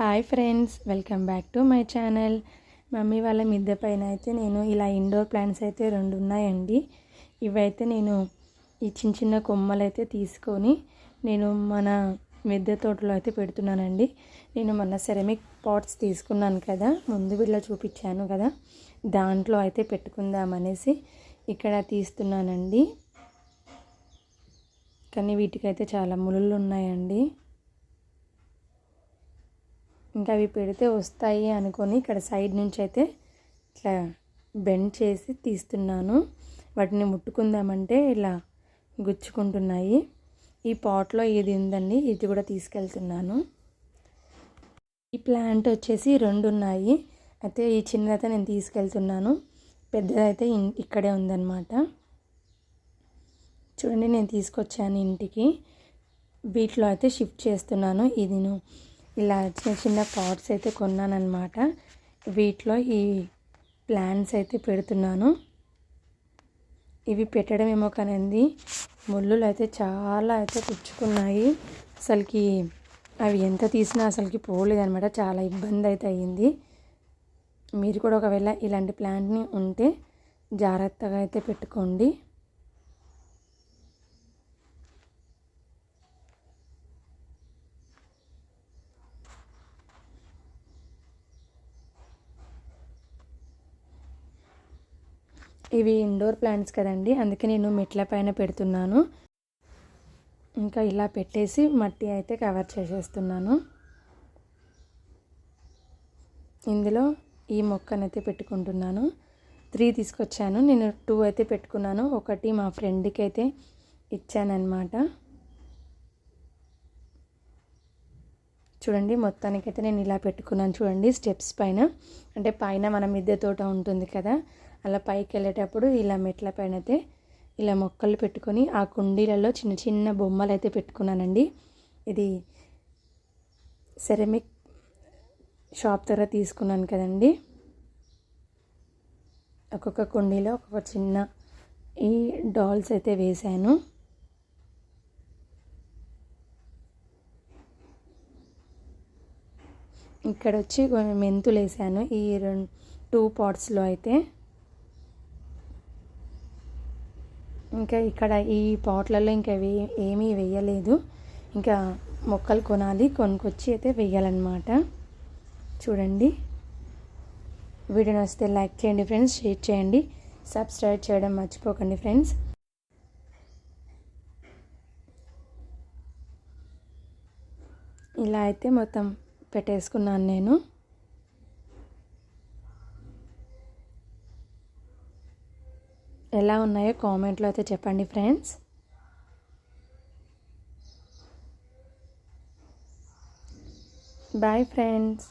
Hi friends welcome back to my channel. Mummy వాళ్ళ మిద్దె పైన అయితే నేను ఇలా ఇండోర్ ప్లాంట్స్ అయితే రెండు ఉన్నాయండి. ఇవైతే నేను ఈ చిన్న చిన్న కొమ్మలు అయితే తీసుకొని నేను మన మిద్దె తోటలో అయితే పెడుతున్నానండి. నేను మన సెరమిక్ పాట్స్ తీసుకున్నాను కదా ముందు వీళ్ళ చూపించాను కదా దాంట్లో అయితే పెట్టుకుందామనేసి ఇక్కడ తీస్తున్నానండి. కానీ వీటికైతే చాలా ములుళ్ళు ఉన్నాయండి. ఇంకా అవి పెడితే వస్తాయి అనుకొని ఇక్కడ సైడ్ నుంచి అయితే ఇట్లా బెండ్ చేసి తీస్తున్నాను. వాటిని ముట్టుకుందామంటే ఇలా గుచ్చుకుంటున్నాయి. ఈ పాట్లో ఇది ఉందండి? ఇది కూడా తీసుకెళ్తున్నాను. ఈ ప్లాంట్ వచ్చేసి రెండు ఉన్నాయి. అయితే ఈ చిన్నదైతే నేను తీసుకెళ్తున్నాను. పెద్దదైతే ఇక్కడే ఉందన్నమాట. చూడండి నేను తీసుకొచ్చాను ఇంటికి. వీటిలో అయితే షిఫ్ట్ చేస్తున్నాను. ఇది ఇలా చిన్న చిన్న పాట్స్ అయితే కొన్నానమాట వీటిలో ఈ ప్లాంట్స్ అయితే పెడుతున్నాను. ఇవి పెట్టడం ఏమో కానండి. ముళ్ళులు అయితే చాలా అయితే పుచ్చుకున్నాయి. అసలుకి అవి ఎంత తీసినా అసలుకి పోలేదనమాట చాలా ఇబ్బంది అయితే అయ్యింది. మీరు కూడా ఒకవేళ ఇలాంటి ప్లాంట్ని ఉంటే జాగ్రత్తగా అయితే పెట్టుకోండి. ఇవి ఇండోర్ ప్లాంట్స్ కదండి. అందుకే నేను మెట్ల పైన పెడుతున్నాను. ఇంకా ఇలా పెట్టేసి మట్టి అయితే కవర్ చేసేస్తున్నాను. ఇందులో ఈ మొక్కనైతే పెట్టుకుంటున్నాను. త్రీ తీసుకొచ్చాను. నేను టూ అయితే పెట్టుకున్నాను. ఒకటి మా ఫ్రెండ్కి అయితే ఇచ్చానమాట చూడండి మొత్తానికైతే నేను ఇలా పెట్టుకున్నాను. చూడండి స్టెప్స్ పైన. అంటే పైన మన మిద్దె తోట ఉంటుంది కదా. అలా పైకి వెళ్ళేటప్పుడు ఇలా మెట్ల పైన అయితే ఇలా మొక్కలు పెట్టుకొని ఆ కుండీలలో చిన్న చిన్న బొమ్మలు అయితే పెట్టుకున్నానండి. ఇది సెరమిక్ షాప్ దగ్గర తీసుకున్నాను కదండి. ఒక్కొక్క కుండీలో ఒక్కొక్క చిన్న ఈ డాల్స్ అయితే వేశాను. ఇక్కడ వచ్చి మెంతులు వేసాను ఈ రెండు టూ పాట్స్లో అయితే ఇంకా ఇక్కడ ఈ పాట్లలో ఇంకా వే ఏమీ వేయలేదు. ఇంకా మొక్కలు కొనాలి. కొనుక్కొచ్చి అయితే వేయాలన్నమాట. చూడండి. వీడియో నచ్చితే లైక్ చేయండి ఫ్రెండ్స్. షేర్ చేయండి. సబ్స్క్రైబ్ చేయడం మర్చిపోకండి ఫ్రెండ్స్. ఇలా అయితే మొత్తం పెట్టేసుకున్నాను నేను. ఎలా ఉన్నాయో కామెంట్లో అయితే చెప్పండి ఫ్రెండ్స్. Bye friends.